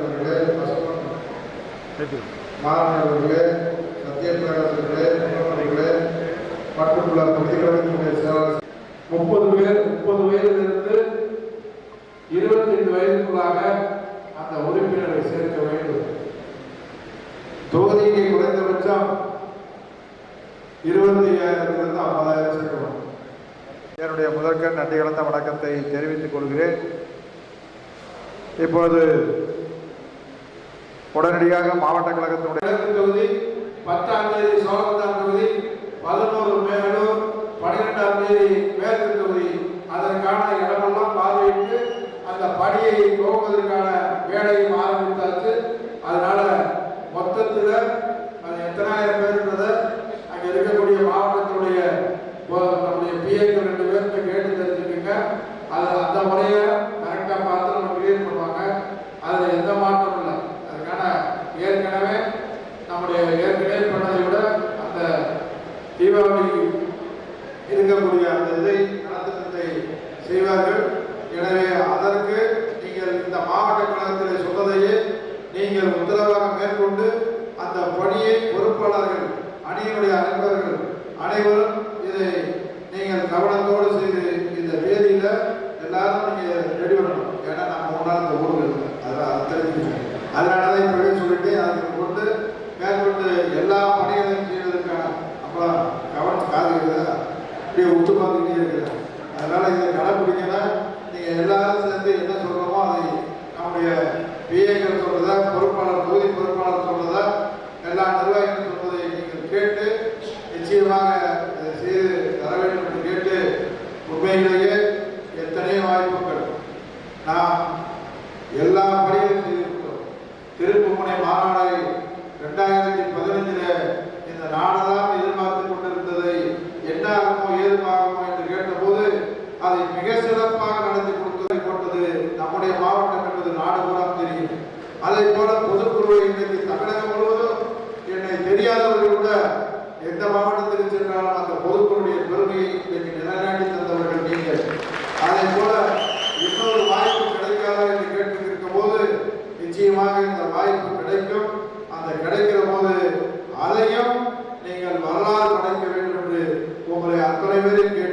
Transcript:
அவர்களே முருகன் அவர்களே மற்றும் உள்ள பகுதிகளுடைய செயலாளர் முப்பது பேர் முப்பது வயதிலிருந்து இருபத்தி ஐந்து வயதுக்குள்ளாக அந்த உறுப்பினரை சேர்க்க வேண்டும். தொகுதிக்கு குறைந்தபட்சம் இருபத்தி ஐயாயிரத்திலிருந்து ஐம்பதாயிரம் சேர்க்கணும் என்னுடைய முதற்கண் நன்றி கலந்த வணக்கத்தை தெரிவித்துக் கொள்கிறேன். இப்போது உடனடியாக மாவட்ட கழகத்தினுடைய தொகுதி பத்தாம் தேதி சோழவந்தான் தொகுதி பதினோரு மேலூர் பன்னிரெண்டாம் தேதி மேற்கு தொகுதி. அதற்கான இடமெல்லாம் பார்வையிட்டு அந்த பணியை துவங்குவதற்கான வேலையும் ஆரம்பித்தாச்சு. அதனால மொத்தத்தில் அது எத்தனாயிரம் பேருன்றதை அங்கே இருக்கக்கூடிய மாவட்டத்தினுடைய நம்முடைய பிஏக்கள் ரெண்டு பேர்கிட்ட கேட்டு தெரிஞ்சுக்கோங்க. அது அந்த முறையை தீபாவளி இருக்கக்கூடிய அந்த இதை நடத்தத்தை செய்வார்கள். எனவே அதற்கு நீங்கள் இந்த மாவட்ட கழகத்தில் சொன்னதையே நீங்கள் உத்தரவாக மேற்கொண்டு அந்த பணியை பொறுப்பாளர்கள் அணியினுடைய அனைவர்கள் அனைவரும் இதை நீங்கள் கவனத்தோடு செய்து இந்த வேதியில் எல்லாரும் அப்படியே உத்து பார்த்துக்கிட்டே இருக்கிறேன். அதனால் இதை கடைப்பிடிக்கணும் நீங்கள் எல்லாரும் சேர்ந்து என்ன சொல்கிறோமோ அதை நம்முடைய பிஏக்கள் சொல்கிறதா பொறுப்பாளர் தொகுதி பொறுப்பாளர் சொல்கிறதா எல்லா நிர்வாகிகளும் சொல்வதை நீங்கள் கேட்டு நிச்சயமாக இதை செய்து தர வேண்டும் என்று கேட்டு உண்மையிலேயே எத்தனையோ வாய்ப்புகள் நாம் எல்லா பணிகளும் செய்திருக்கிறோம். திருப்புமுனை மாநாடு ரெண்டாயிரத்தி பதினஞ்சில் இந்த நாடெல்லாம் அதை போல பொதுக்குழு இன்றைக்கு தமிழகம் முழுவதும் என்னை தெரியாதவர்கள் கூட எந்த மாவட்டத்தில் சென்றாலும் அந்த பொதுக்குழுடைய பெருமையை இன்றைக்கு நிலநாட்டி தந்தவர்கள் நீங்கள். அதை போல இன்னொரு வாய்ப்பு கிடைக்காதா என்று கேட்டிருக்கும் போது நிச்சயமாக இந்த வாய்ப்பு கிடைக்கும். அந்த கிடைக்கிற போது அதையும் நீங்கள் வரலாறு படைக்க வேண்டும் என்று உங்களை அத்தனை பேருக்கு